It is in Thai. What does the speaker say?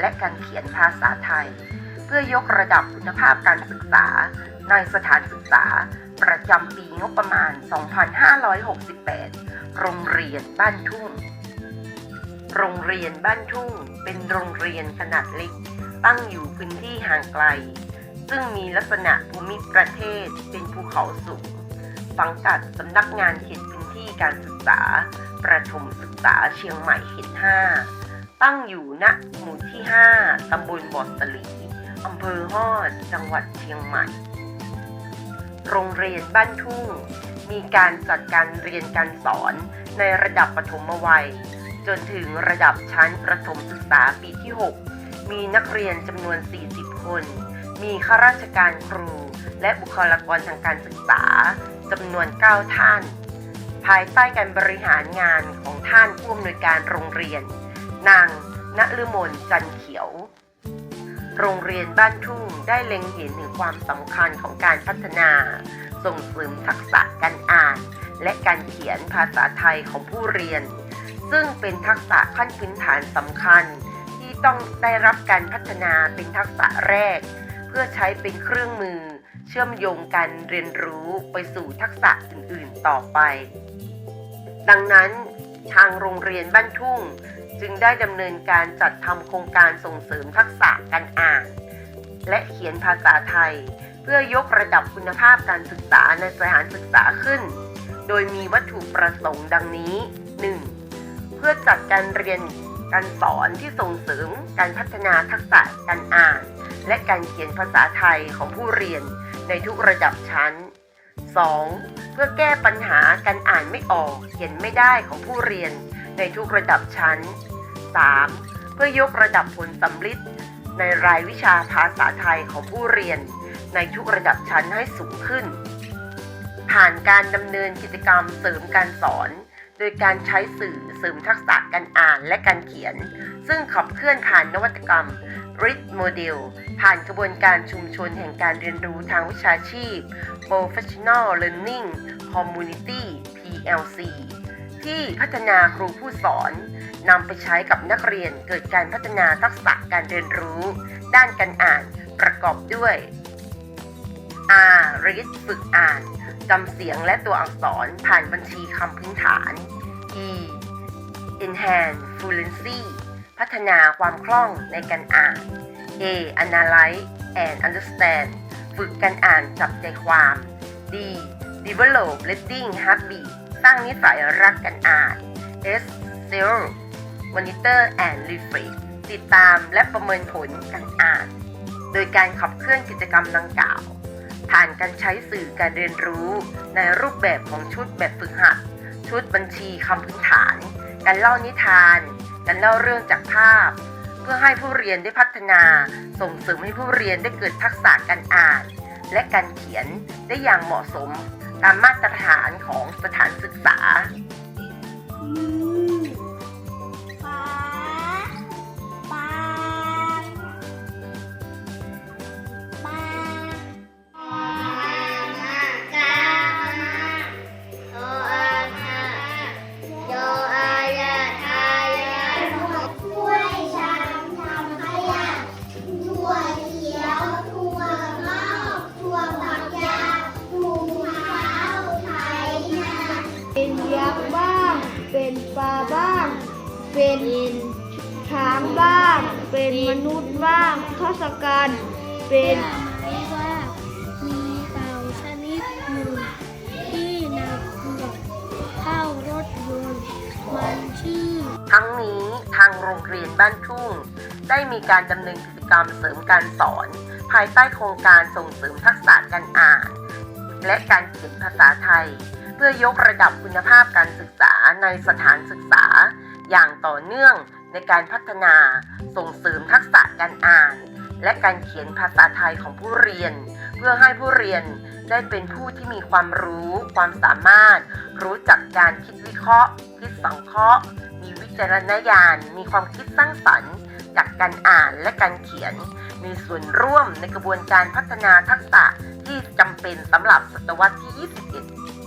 และการเขียนภาษาไทย เพื่อยกระดับคุณภาพการศึกษา ในสถานศึกษา ประจำปีงบประมาณ 2568 โรงเรียนบ้านทุ่ง โรงเรียนบ้านทุ่ง เป็นโรงเรียนขนาดเล็ก ตั้งอยู่พื้นที่ห่างไกล ซึ่งมีลักษณะภูมิประเทศเป็นภูเขาสูงสังกัดสำนักงานเขตพื้นที่การศึกษา ประถมศึกษาเชียงใหม่เขต5 ตั้งอยู่ณหมู่ที่ 5 ตำบลบ่อสลีอำเภอฮอด จังหวัดเชียงใหม่ โรงเรียนบ้านทุ่ง มีการจัดการเรียนการสอนในระดับปฐมวัย จนถึงระดับชั้นประถมศึกษาปีที่ 6 มีนักเรียนจำนวน 40 คน มีข้าราชการครู และบุคลากรทางการศึกษาจำนวน 9 ท่าน ภายใต้การบริหารงานของท่านผู้อำนวยการโรงเรียน นางณฤมลจันเขียว โรงเรียนบ้านทุ่งได้เล็งเห็นถึงความสำคัญของการพัฒนา ส่งเสริมทักษะการอ่าน และการเขียนภาษาไทยของผู้เรียน ซึ่งเป็นทักษะขั้นพื้นฐานสำคัญ ที่ต้องได้รับการพัฒนาเป็นทักษะแรก เพื่อใช้เป็นเครื่องมือ เชื่อมโยงการเรียนรู้ไปสู่ทักษะอื่น ๆ ต่อไป ดังนั้น ทางโรงเรียนบ้านทุ่ง จึงได้ดำเนินการจัดทำโครงการส่งเสริมทักษะการอ่าน และเขียนภาษาไทย เพื่อยกระดับคุณภาพการศึกษาในสถานศึกษาขึ้น โดยมีวัตถุประสงค์ดังนี้ 1. เพื่อจัดการเรียนการสอนที่ส่งเสริมการพัฒนาทักษะการอ่าน และการเขียนภาษาไทยของผู้เรียนในทุกระดับชั้น 2. เพื่อแก้ปัญหาการอ่านไม่ออก เขียนไม่ได้ของผู้เรียนในทุกระดับชั้น 3. เพื่อยกระดับผลสำลิดในรายวิชาภาษาไทยของผู้เรียน ในทุกระดับชั้นให้สูงขึ้น ผ่านการดำเนินกิจกรรมเสริมการสอน โดยการใช้สื่อเสริมทักษะการอ่านและการเขียน ซึ่งขับเคลื่อนผ่านนวัตกรรม RIT Model ผ่านกระบวนการชุมชนแห่งการเรียนรู้ทางวิชาชีพ Professional Learning Community PLC ที่พัฒนาครูผู้สอนนำไปใช้กับนักเรียนเกิดการพัฒนาทักษะการเรียนรู้ ด้านการอ่านประกอบด้วย R read ฝึกอ่าน จำเสียงและตัวอักษรผ่านบัญชีคำพื้นฐาน E enhance fluency พัฒนาความคล่องในการอ่าน A analyze and understand ฝึกการอ่านจับใจความ D develop reading habit สร้างนิสัยรักการอ่าน S zero monitor and reflect ติดตามและประเมินผลการอ่าน โดยการขับเคลื่อนกิจกรรมดังกล่าว ผ่านการใช้สื่อการเรียนรู้ในรูปแบบของชุดแบบฝึกหัด ชุดบัญชีคำพื้นฐาน การเล่านิทาน การเล่าเรื่องจากภาพ เพื่อให้ผู้เรียนได้พัฒนา ส่งเสริมให้ผู้เรียนได้เกิดทักษะการอ่าน และการเขียนได้อย่างเหมาะสม ตามมาตรฐานของสถานศึกษา เป็นช้างบ้าง เป็นมนุษย์บ้างทศกัณฐ์เป็นไม่ว่ามีเต่าชนิดหนึ่งที่หนักหนักเข้ารถยนต์มันชื่อ ทั้งนี้ทางโรงเรียนบ้านทุ่ง ได้มีการดำเนินกิจกรรมเสริมการสอน ภายใต้โครงการส่งเสริมทักษะการอ่าน และการเขียนภาษาไทย เพื่อยกระดับคุณภาพการศึกษาในสถานศึกษา อย่างต่อเนื่องในการพัฒนาส่งเสริมทักษะการอ่าน และการเขียนภาษาไทยของผู้เรียน เพื่อให้ผู้เรียนได้เป็นผู้ที่มีความรู้ ความสามารถ รู้จักการคิดวิเคราะห์ คิดสังเคราะห์ มีวิจารณญาณ มีความคิดสร้างสรรค์จากการอ่านและการเขียน มีส่วนร่วมในกระบวนการพัฒนาทักษะที่จำเป็นสำหรับศตวรรษที่ 21